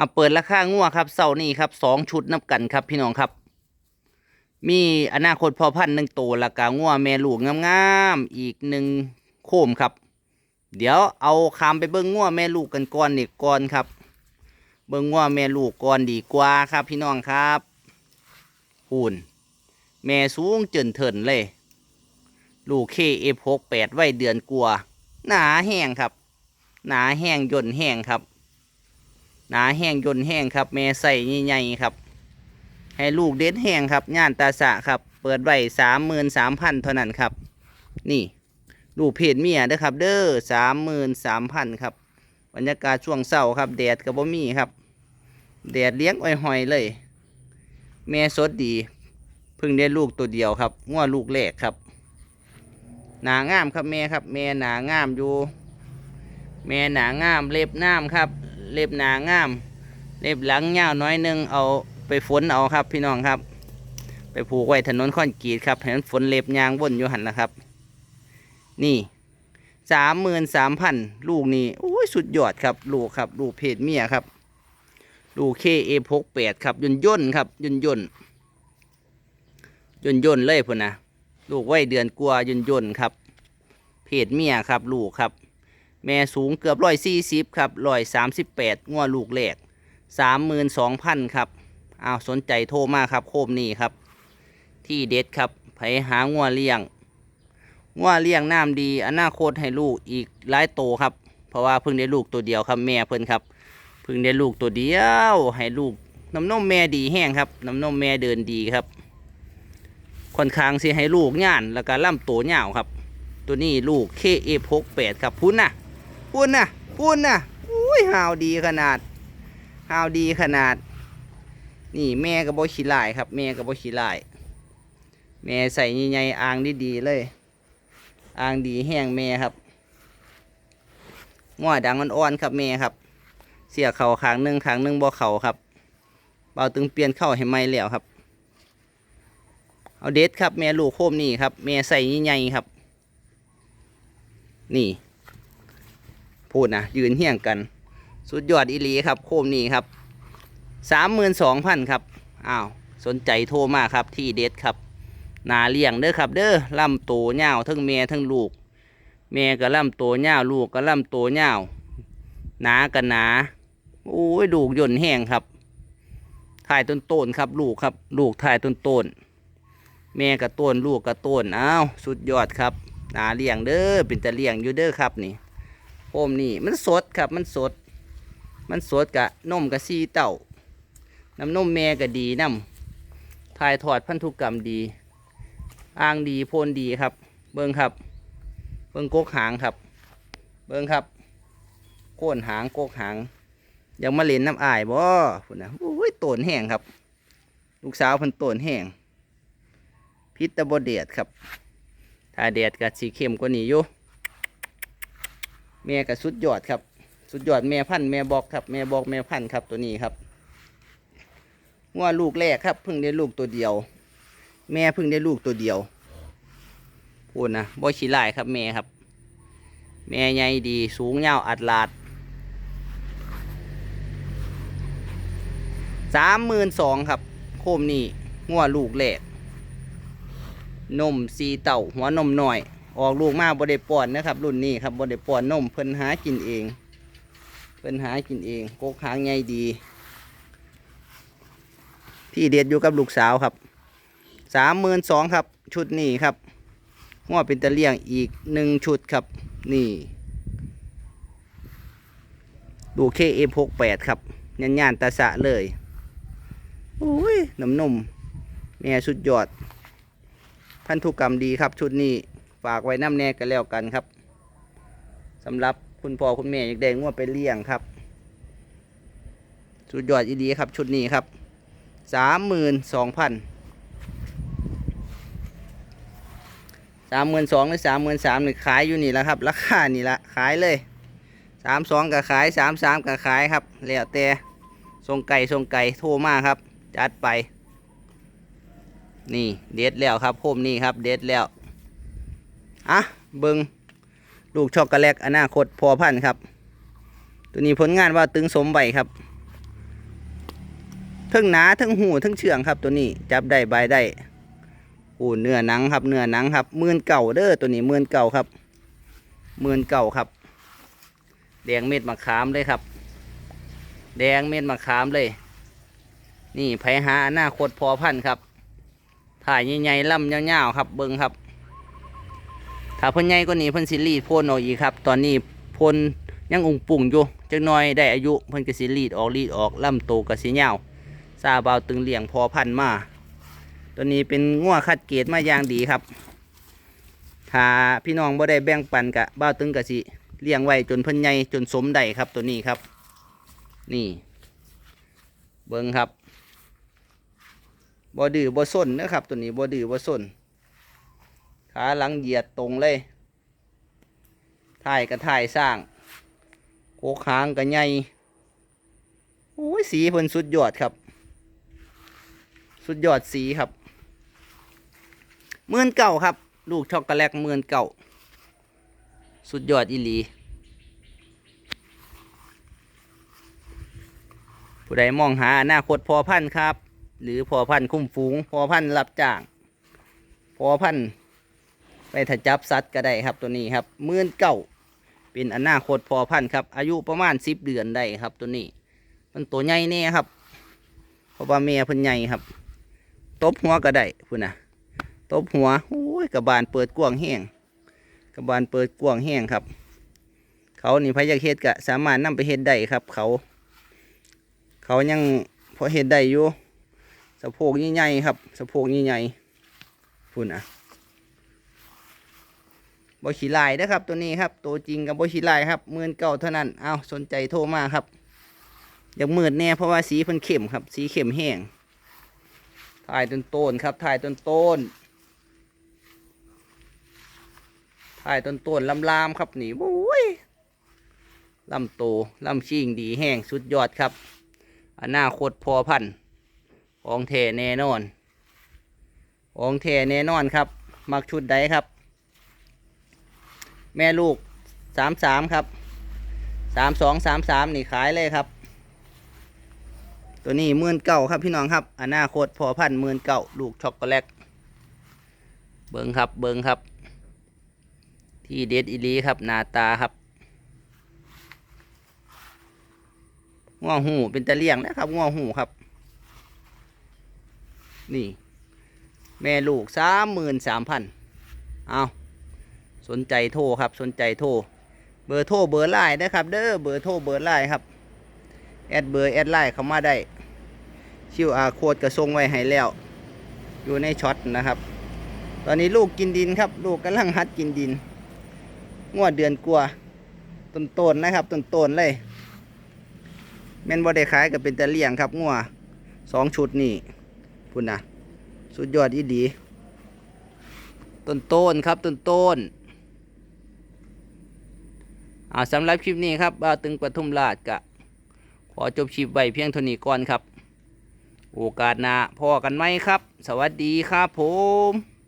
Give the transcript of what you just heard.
อะเปิดราคางัวครับเสาร์นี้ครับสองชุดนับกันครับพี่น้องครับ มีอนาคตพอพันหนึ่งตัวละกางัวแม่ลูกงามๆอีกหนึ่งโคมครับ เดี๋ยวเอาคามไปเบิ้งงัวแม่ลูกกันก่อนนี่ก่อนครับ เบิ้งงัวแม่ลูกก่อนดีกว่าครับ พี่น้องครับหุ่นแม่สูงเจินเถินเลย ลูกเคเอฟหกแปดไว้เดือนกลัวหนาแห้งครับ หนาแห้งย่นแห้งครับ หนาแห้งยนแห้งครับ แม่ใส่ใหญ่ๆครับ ให้ลูกเด็ดแห้งครับย่านตาสะครับ เปิดไว้สามหมื่นสามพันเท่านั้นครับ นี่ลูกเพจเมียเด้อครับ เด้อสามหมื่นสามพันครับ บรรยากาศช่วงเศร้าครับ แดดกับบ่มีครับ แดดเลี้ยงอ้อยหอยเลย แม่สดดีเพิ่งได้ลูกตัวเดียวครับง้วลูกแรกครับ หนางามครับแม่ครับ แม่หนางามอยู่ แม่หนางามเล็บน้ำครับ เล็บหนางาม เล็บหลังยาวน้อยหนึงเอาไปฝนเอาครับ พี่น้องครับ ไปผูกไว้ถนนคอนกรีตครับเห็นฝนเล็บยางบนอยู่หันนะครับ นี่สามหมื่นสามพันลูกนี่โอ้ยสุดยอดครับ ลูกครับ ลูกเพศเมียครับ ลูกเคเอพกแปดครับย่นย่นครับย่นย่นย่นย่นเลยพุ่นนะลูกไว้เดือนกว่าย่นย่นครับ เพศเมียครับ ลูกครับ แม่สูงเกือบร้อยสี่สิบครับร้อยสามสิบแปดงวลูกแรกสามหมื่นสองพันครับอ้าวสนใจโทรมาครับโคมนี่ครับ ที่เด็ดครับไผหางัวเลี้ยงงัวเลี้ยงน้ำดีอนาคตให้ลูกอีกหลายโตครับ เพราะว่าเพิ่งได้ลูกตัวเดียวครับแม่เพิ่นครับเพิ่งได้ลูกตัวเดียว ให้ลูกน้ำนมแม่ดีแห้งครับน้ำนมแม่เดินดีครับค่อนข้างสิให้ลูกย่านแล้วก็ล่ำโตยาวครับ ตัวนี้ลูก KF68 ครับพุ่นนะ พุ่นนะพุ่นนะอุ้ยหาวดีขนาดหาวดีขนาด นี่แม่กับโบขี้ลายครับ แม่กับโบขี้ลาย แม่ใส่ใหญ่ๆอ่างดีๆเลยอ่างดีแห้งแม่ครับง้อดังอ่อนๆครับแม่ครับ เสียเข่าขางหนึ่งขางหนึ่งบ่เข่าครับเบาตึงเปลี่ยนเข้าให้ไม่แล้วครับ เอาเด็ดครับแม่ลูกโคมนี่ครับแม่ใส่ใหญ่ๆครับ นี่ พูดนะยืนเฮี้ยงกัน สุดยอดอีลีครับ โคมนี่ครับสามหมื่นสองพันครับอ้าวสนใจโทรมาครับที่เด็ดครับนาเลี้ยงเด้อครับเด้อลำโตเงาทั้งแม่ทั้งลูกแม่ก็ลำโตเงาลูกก็ลำโตเงาหนากันหนาโอ้ยลูกย่นแห้งครับถ่ายต้นต้นครับ ลูกครับ ลูกถ่ายต้นต้นๆแม่กับต้นลูกกับต้นอ้าวสุดยอดครับหนาเลี้ยงเด้อเป็นตะเลี้ยงอยู่เด้อครับนี่ โอมนี่มันสดครับมันสด มันสดกะนมกะซีเต้าน้ำนมแม่ก็ดีน้ำถ่ายทอดพันธุกรรมดี อ่างดีโพนดีครับ เบิ้งครับ เบิ้งกกหางครับ เบิ้งครับโค่นหางกกหางยังมาเล่นน้ำอายบ่พุ่นนะโอ้ยโตนแห้งครับ ลูกสาวพิ่นโตนแห้งพิษตะบเดียดครับ ถ้าแดดกับสีเข้มกว่านี้อยู่ แม่กับสุดยอดครับ สุดยอดแม่พันธุ์แม่บอกครับ แม่บอกแม่พันธุ์ครับตัวนี้ครับงัวลูกแรกครับเพิ่งได้ลูกตัวเดียว แม่เพิ่งได้ลูกตัวเดียวพูดนะบ่ขี้ลายครับแม่ครับ แม่ใหญ่ดีสูงยาวอัดลาดสามหมื่นสองครับ โคมนี่งัวลูกแรกนมสีเต่าหัวนมหน่อย ออกลูกมาบไดป้อนนะครับ รุ่นนี้ครับบไดป้อนนมเพิ่นหากินเอง เพิ่นหากินเองโกกหางใหญ่ดี ที่เด็ดอยู่กับลูกสาวครับสามหมื่นสองครับ ชุดนี้ครับหัวเป็นตะเลี่ยงอีกหนึ่งชุดครับ นี่ดูเคเอพกแปดครับยันยานๆตาสะเลยโอ้ยน้ำนมแม่สุดยอด พันธุกรรมดีครับชุดนี้ ฝากไว้น้ำแน่กันแล้วกันครับสำหรับคุณพ่อคุณแม่อยากได้งวดไปเลี้ยงครับสุดยอดอีดีครับ ชุดนี้ครับสามหมื่นสองพันสามหมื่นสองหรือสามหมื่นสามหรือขายอยู่นี่แหละครับ ราคานี่ละขายเลยสามสองกับขายสามสามกับขายครับแล้วแต่ทรงไก่ทรงไก่โทรมาครับ จัดไป นี่เด็ดแล้วครับโคมนี่ครับ เด็ดแล้ว อะเบิงลูกช็อกโกแลตอนาคตพอพันธ์ครับ ตัวนี้ผลงานว่าตึงสมใบครับทั้งหนาทั้งหูทั้งเชื่องครับ ตัวนี้จับได้ใบได้โอ้เนื้อหนังครับเนื้อหนังครับมื่นเก่าเด้อตัวนี้มื่นเก่าครับมื่นเก่าครับ แดงเม็ดมะขามเลยครับ แดงเม็ดมะขามเลย นี่ไผหาอนาคตพอพันธ์ครับถ่ายใหญ่ๆล่ำยาวๆครับเบิ้งครับ ถ้าเพิ่นใหญ่กว่านี้เพิ่นสิรีดโพนออกอีกครับ ตอนนี้โพนยังอุงปุ่งอยู่จักหน่อยได้อายุเพิ่นก็สิรีดออกรีดออกล่ำโตก็สิยาวซาบาวตึงเลี้ยงพอพันธุ์มา ตัวนี้เป็นงัวคัดเกรดมาอย่างดีครับ ถ้าพี่น้องบ่ได้แบ่งปันกะบ้าวตึงก็สิเลี้ยงไว้จนเพิ่นใหญ่จนสมได้ครับตัวนี้ครับ นี่ เบิ่งครับบ่ดื้อบ่ส้นนะครับ ตัวนี้บ่ดื้อบ่ส้น ขาหลังเหยียดตรงเลยถ่ายกับถ่ายสร้างโคกหางกับใหญ่โอ้ยสีเพิ่นสุดยอดครับ สุดยอดสีครับเมื่อนเก่าครับ ลูกช็อกโกแลตเมื่อนเก่าสุดยอดอีหลีผู้ใดมองหาอนาคตพอพันธ์ครับ หรือพอพันธ์คุ้มฝูงพอพันธ์รับจ้างพอพันธ์ ไปถ้าจับสัตว์ก็ได้ครับตัวนี้ครับหมื่นเก่าเป็นอนาคตพอพันธุ์ครับ อายุประมาณสิบเดือนได้ครับตัวนี้ มันตัวใหญ่แน่ครับ เพราะว่าเมียพิ่นใหญ่ครับตบหัวก็ได้พุ่นนะตบหัวโอ้ยกระบาลเปิดกว้างแห้งกระบาลเปิดกว้างแห้งครับ เขานี่พยาเฮ็ดก็สามารถนำไปเฮ็ดได้ครับ เขา เขายังพอเฮ็ดได้อยู่สะโพกใหญ่ๆครับสะโพกใหญ่ๆพุ่นอะ บอขี้ลายนะครับ ตัวนี้ครับตัวจริงกับบอขี้ลายครับหมื่นเก่าเท่านั้นเอาสนใจโทรมาครับอยากมืดแน่เพราะว่าสีเพิ่นเข้มครับ สีเข้มแห้งถ่ายต้นต้นครับถ่ายต้นต้นถ่ายต้นต้นๆลำๆครับนี่โอ้ยลำโตลำชิงดีแห้งสุดยอดครับอนาคตพอพันของแท้แน่นอนของแท้แน่นอนครับ มักชุดใดครับ แม่ลูกสามสามครับสามสองสามสามนี่ขายเลยครับ ตัวนี้หมื่นเก่าครับพี่น้องครับอนาคตพอพันหมื่นเก่าลูกช็อกโกแลตเบิงครับเบิงครับ ที่เด็ดอีหลีครับนาตาครับง้อหูเป็นตะเลี่ยงนะครับง้อหูครับ นี่ แม่ลูกสามหมื่นสามพันเอา สนใจโทรครับ สนใจโทรเบอร์โทรเบอร์ไลน์นะครับ เด้อเบอร์โทรเบอร์ไลน์ครับแอดเบอร์แอดไลน์เข้ามาได้คิวอาโคดกระทรงไว้ให้แล้ว อยู่ในช็อตนะครับ ตอนนี้ลูกกินดินครับ ลูกกำลังหัดกินดินงวดเดือนกลัวต้นๆนนะครับต้นๆเลยแม่นบ่ได้ขายกับเป็นตะเลียงครับงัวสองชุดนี่พุ่นนะสุดยอดอีดีต้นต้นๆครับต้นต้ เอาสำหรับคลิปนี้ครับบ่าวตึงปทุมราชกะ ขอจบคลิปไว้เพียงเท่านี้ก่อนครับ โอกาสหน้าพอกันไหมครับ สวัสดีครับผม